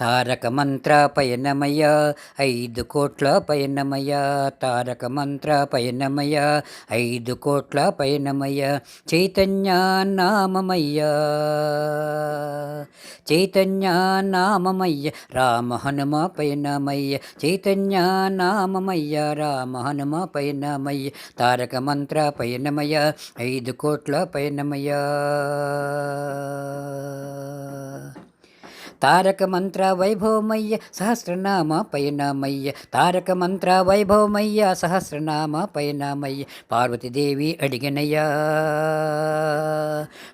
తారక మంత్ర పయనమయ ఐదు కోట్ల పయనమయ తారక మంత్ర పయనమయ ఐదు కోట్ల పయనమయ చైతన్య నామమయ్య చైతన్య నామమయ్య రామ హనుమ పయనమయ్య చైతన్య నామమయ్య రామ హనుమ పయనమయ్య తారక మంత్ర పయనమయ ఐదు కోట్ల పయనమయ తారక మంత్ర వైభవమయ్య సహస్రనామ పయనామయ్య. తారక మంత్ర వైభవమయ్య సహస్రనామ పయనామయ్య. పార్వతీదేవి అడిగనయ్యా.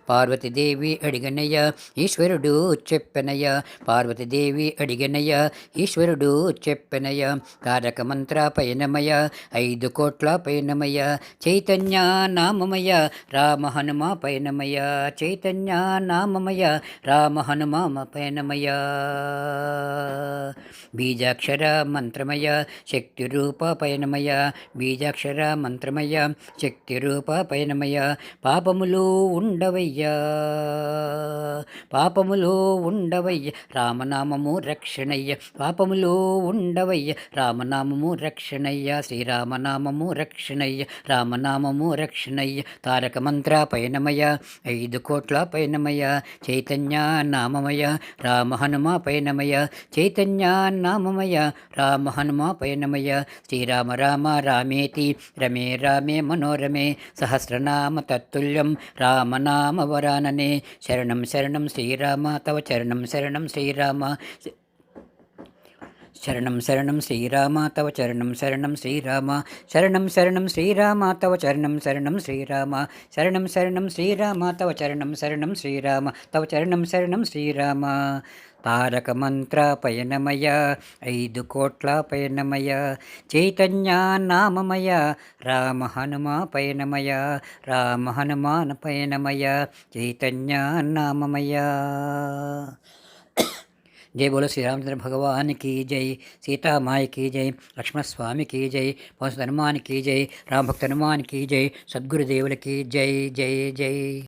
పార్వతీదేవి అడిగనయ్య. ఈశ్వరుడు చెప్పనయ్య. పార్వతీదేవి అడిగనయ్య. ఈశ్వరుడు చెప్పనయ్య. తారక మంత్ర పయనమయ ఐదు కోట్ల పయనమయ చైతన్య నామమయ రామ హనుమ పయనమయ చైతన్య నామమయ రామ హనుమ పయనమయ బీజాక్షర మంత్రమయ శక్తి రూప పయనమయ. బీజాక్షర మంత్రమయ శక్తి రూప పయనమయ. పాపములు ఉండవయ్యా. పాపములు ఉండవయ్య రామనామము రక్షణయ్య. పాపములు ఉండవయ్య రామనామము రక్షణయ్య శ్రీరామనామము రక్షణయ్య రామనామము రక్షణయ్య. తారక మంత్ర పయనమయ ఐదు కోట్ల పయనమయ చైతన్య నామమయ రామ హనుమ పయనమయ చైతన్య నామమయ రామ హనుమ పయనమయ. శ్రీరామ రామ రామేతి రమే రామే మనోరమే సహస్రనామ తత్తుల్యం రామనామ వరాననే. శరణం శరణం శరణం శ్రీరామ తవ చరణం శరణం శ్రీరామ శరణం శరణం శ్రీరామ తవ చరణం శరణం శ్రీరామ శరణం శరణం శ్రీరామ తవ చరణం శరణం శ్రీరామ శరణం శరణం శ్రీరామ తవ చరణం శరణం శ్రీరామ తవ చరణం శరణం శ్రీరామ తారక మంత్ర పయనమయ ఐదు కోట్ల పయనమయ చైతన్య నామమయ రామ హనుమా పయనమయ రామ హనుమాన్ పయనమయ చైతన్య నామమయ జై బోలో శ్రీరామచంద్ర భగవానికి జై సీతామాయికి జై లక్ష్మణస్వామికి జై పవనధనుమానికి జై రామభక్త హనుమానికి జై సద్గురుదేవులకి జై జై జై.